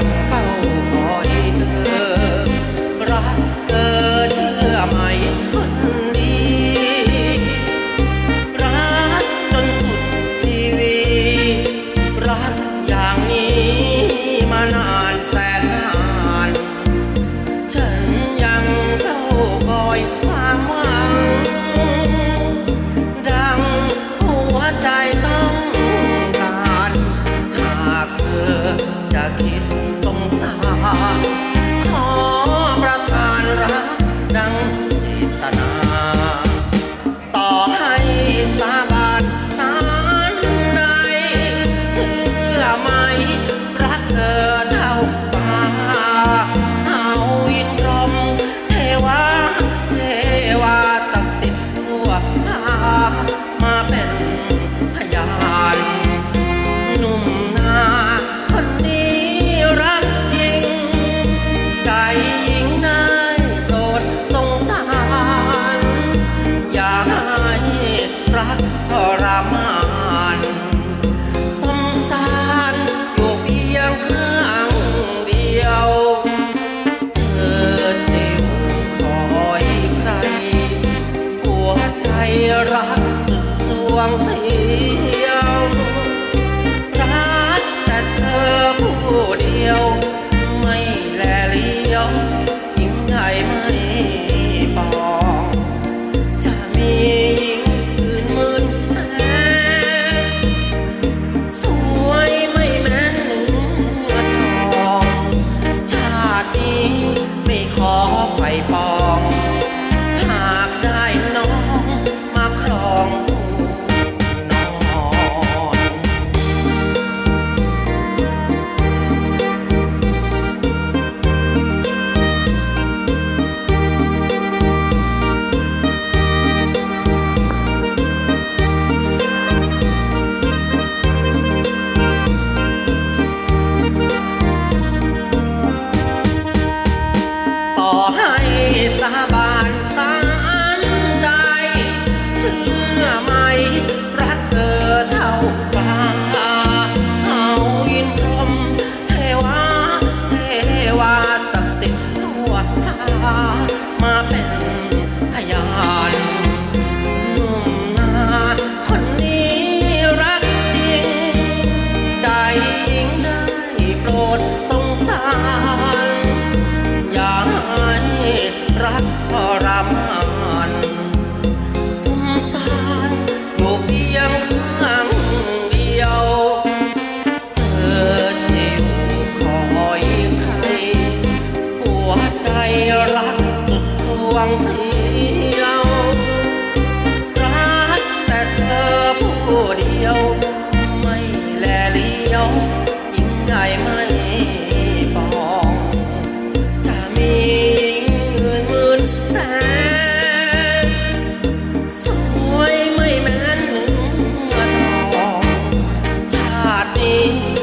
嗯，快。 ตนา ต่อให้สาบานสารใดเชื่อไหม รักเธอเท่าฟ้าเอาวินรหมเทวา เทวาศักดิ์สิทธิ์ทั่วฟ้ามาเป็น รักจุดสวงเสียวรักแต่เธอผู้เดียว Sahaba. วงเสียวรักแต่เธอผู้เดียว ไม่แลเลี้ยวยิ่งใหญ่ไม่ปอง จะมีเงินหมื่นแสนสวยไม่แม้นหนึ่งเงินทองชาตินี้